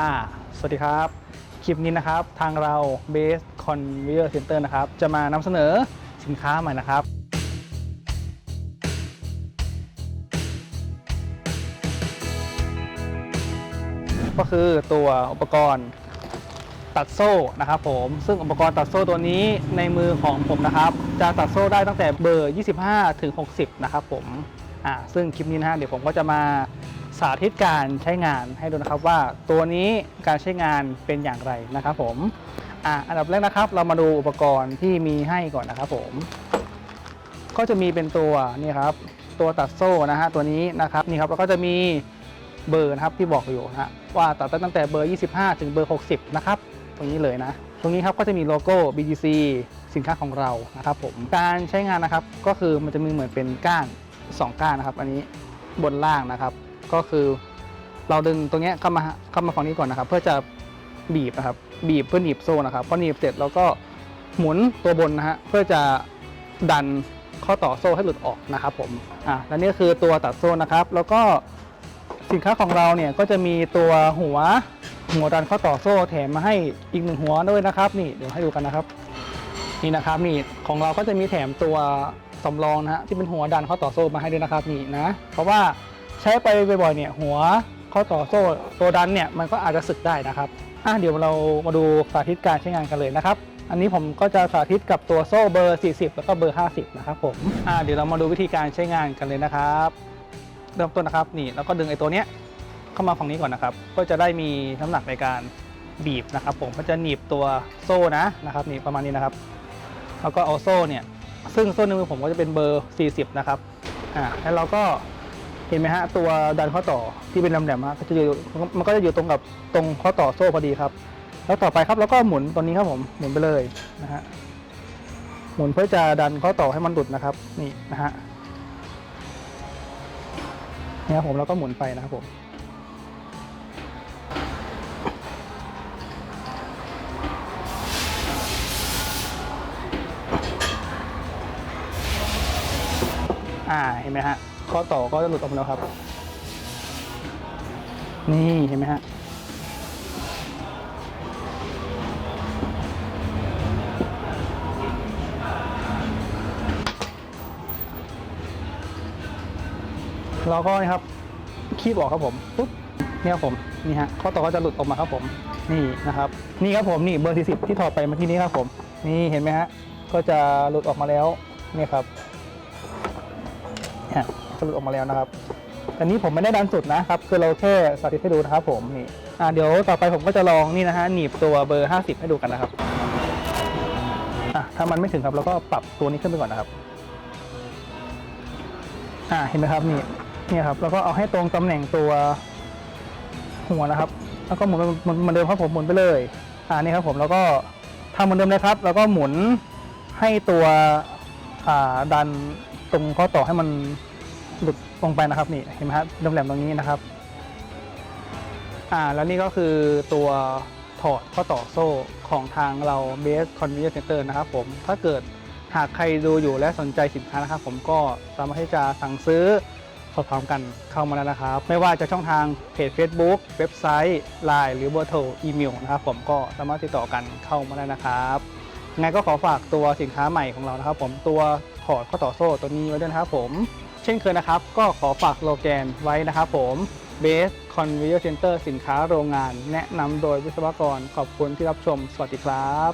อ่าสวัสดีครับ คลิปนี้นะครับทางเรา Base Conveyor Center นะครับ จะมานำเสนอสินค้าใหม่นะครับ ก็คือตัวอุปกรณ์ตัดโซ่นะครับผมซึ่งอุปกรณ์ตัดโซ่ตัวนี้ในมือของผมนะครับ จะตัดโซ่ได้ตั้งแต่เบอร์ 25 ถึง 60 นะครับผม อ่าซึ่งคลิปนี้นะฮะเดี๋ยวผมก็จะมาสาธิตการใช้งานให้ดูนะครับว่าตัวนี้การใช้งานเป็นอย่างไรนะครับผมอ่าอันดับแรกนะครับ เรามาดูอุปกรณ์ที่มีให้ก่อนนะครับผม ก็จะมีเป็นตัวนี่ครับตัวตัดโซ่นะฮะตัวนี้นะครับนี่ครับแล้วก็จะมีเบอร์นะครับที่บอกอยู่นะฮะว่าตัดตั้งแต่เบอร์ 25 ถึงเบอร์ 60 นะครับ ตรงนี้เลยนะ ตรงนี้ครับก็จะมีโลโก้ BGC สินค้าของเรานะครับผมการใช้งานนะครับก็คือมันจะมีเหมือนเป็นก้าน 2 ก้านนะครับ อันนี้บนล่างนะครับ ก็คือเราดึงตรงเนี้ยเข้ามาเข้ามาฝั่งนี้ก่อนนะครับ เพื่อจะบีบนะครับ บีบเพื่อหนีบโซ่นะครับพอหนีบเสร็จเราก็หมุนตัวบนนะฮะเพื่อจะดันข้อต่อโซ่ให้หลุดออกนะครับ ผมอะและนี่ก็คือตัวตัดโซ่นะครับ แล้วก็สินค้าของเราเนี่ยก็จะมีตัวหัวหัวดันข้อต่อโซ่แถมมาให้อีกหนึ่งหัวด้วยนะครับ นี่เดี๋ยวให้ดูกันนะครับ นี่นะครับนี่ของเราก็จะมีแถมตัว สำรองนะฮะที่เป็นหัวดันข้อต่อโซ่มาให้ด้วยนะครับนี่นะ เพราะว่าใช้ไปบ่อยๆเนี่ยหัวข้อต่อโซ่ตัวดันเนี่ยมันก็อาจจะสึกได้นะครับอะเดี๋ยวเรามาดูสาธิตการใช้งานกันเลยนะครับอันนี้ผมก็จะสาธิตกับตัวโซ่เบอร์ 40 แล้วก็เบอร์ 50 นะครับผมอะเดี๋ยวเรามาดูวิธีการใช้งานกันเลยนะครับ เริ่มต้นนะครับนี่แล้วก็ดึงไอ้ตัวเนี้ยเข้ามาฝั่งนี้ก่อนนะครับ ก็จะได้มีน้ำหนักในการบีบนะครับ ผมก็จะหนีบตัวโซ่นะนะครับนี่ประมาณนี้นะครับ แล้วก็เอาโซ่เนี่ย ซึ่งโซ่ในมือผมก็จะเป็นเบอร์ 40 นะครับอ่าแล้วเราก็เห็นไหมฮะตัวดันข้อต่อที่เป็นลำแหลมฮะก็จะอยู่มันก็จะอยู่ตรงกับตรงข้อต่อโซ่พอดีครับ แล้วต่อไปครับเราก็หมุนตัวนี้ครับผมหมุนไปเลยนะฮะหมุนเพื่อจะดันข้อต่อให้มันหลุดนะครับนี่นะฮะเนี่ยครับผมแล้วก็หมุนไปนะครับผม อ่าเห็นไหมฮะข้อต่อก็จะหลุดออกมาแล้วครับ นี่เห็นไหมฮะเราก็นี่ครับคีบออกครับผมปุ๊บนี่ครับผมนี่ฮะข้อต่อก็จะหลุดออกมาครับผมนี่นะครับ นี่ครับผมนี่เบอร์ 40 ที่ถอดไปเมื่อกี้นี้ครับผม นี่เห็นไหมฮะก็จะหลุดออกมาแล้วนี่ครับ สรุปออกมาแล้วนะครับอันนี้ผมไม่ได้ดันสุดนะครับ คือเราแค่สาธิตให้ดูนะครับผมนี่อ่าเดี๋ยวต่อไปผมก็จะลองนี่นะฮะหนีบตัวเบอร์ 50 ให้ดูกันนะครับอะถ้ามันไม่ถึงครับเราก็ปรับตัวนี้ขึ้นไปก่อนนะครับอ่าเห็นไหมครับนี่นี่ครับแล้วก็เอาให้ตรงตำแหน่งตัวหัวนะครับ แล้วก็หมุนหมุนเหมือนเดิมครับผมหมุนไปเลยอ่านี่ครับผมแล้วก็ทำเหมือนเดิมเลยครับ แล้วก็หมุนให้ตัวอ่าดันตรงข้อต่อให้มัน หลุดลงไปนะครับนี่เห็นไหมครับแหลมๆตรงนี้นะครับ อ่าแล้วนี่ก็คือตัวถอดข้อต่อโซ่ของทางเรา Base Conveyor Center นะครับผมถ้าเกิดหากใครดูอยู่และสนใจสินค้านะครับ ผมก็สามารถที่จะสั่งซื้อสอบถามกันเข้ามาแล้วนะครับ ไม่ว่าจะช่องทางเพจ Facebook เว็บไซต์ Line หรือเบอร์โทรอีเมลนะครับ ผมก็สามารถติดต่อกันเข้ามาได้นะครับไงก็ขอฝากตัวสินค้าใหม่ของเรานะครับ ผมตัวถอดข้อต่อโซ่ตัวนี้ไว้ด้วยนะครับผม เช่นเคยนะครับ ก็ขอฝากโลแกนไว้นะครับผม Base Conveyor Center สินค้าโรงงาน แนะนำโดยวิศวกรขอบคุณที่รับชม สวัสดีครับ